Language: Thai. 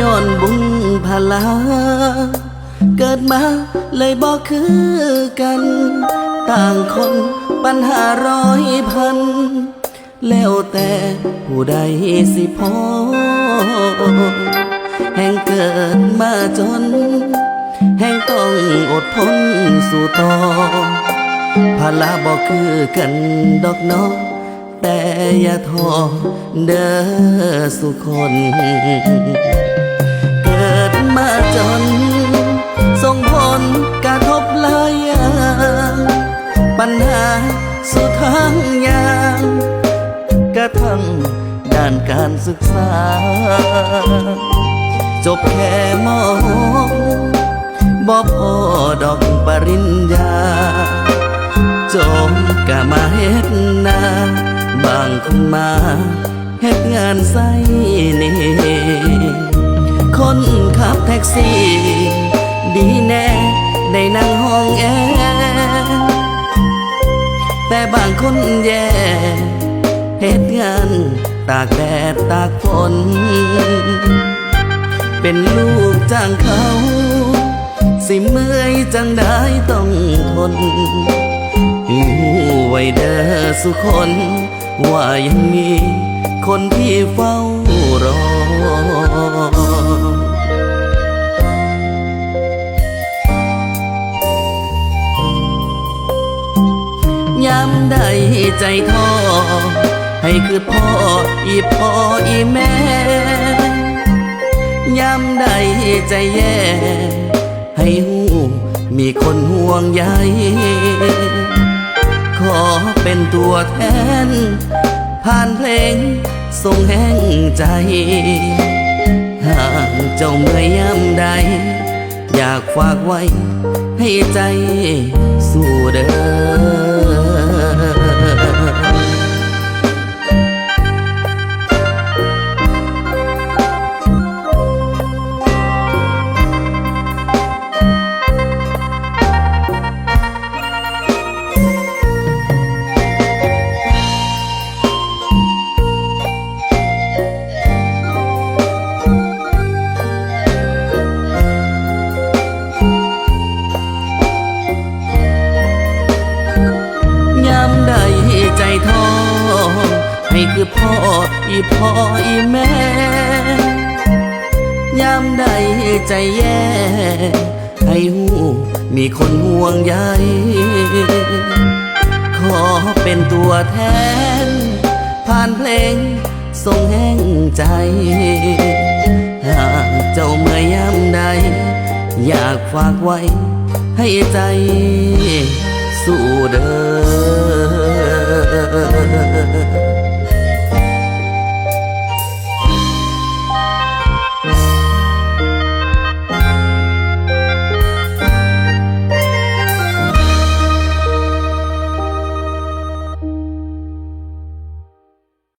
ย้อนบุญพลา เกิดมาเลยบอกคือกัน ต่างคนปัญหาร้อยพัน แล้วแต่ผู้ใดสิพอแห่งเกิดมาจน แห่งต้องอดทนสู่ต่อภาบอกคือกันดอกน้องแต่อย่าท้อเด้อสุคน สุดทางอย่างกระทั่งด้านการศึกษา จบแค่มหกบ่พอดอกปริญญา จมกะมาเฮ็ดนา บางคนมาเฮ็ดงานใส่นี่คนขับแท็กซี่ แต่บางคนแย่เหตุงานตากแดดตากฝน เป็นลูกจ้างเขา สิเมื่อยจังได้ต้องทนหูไว้เด้อสุคน ว่ายังมีคนที่เฝ้า ยามใดใจท้อให้คือพ่ออีพ่ออีแม่ยามใดใจแย่ ให้หูมีคนห่วงใยขอเป็นตัวแทน ผ่านเพลงส่งแห่งใจ หากเจ้าเมื่อยยามใด อยากฝากไว้ให้ใจสู้เด้อ ใจท้อให้คือพ่ออีพ่ออีแม่ยามใดใจแย่ ให้หูมีคนห่วงใยขอเป็นตัวแทน ผ่านเพลงส่งแห่งใจ หากเจ้าเมื่อยามใด อยากฝากไว้ให้ใจ สู้เด้อ 嗯嗯嗯嗯嗯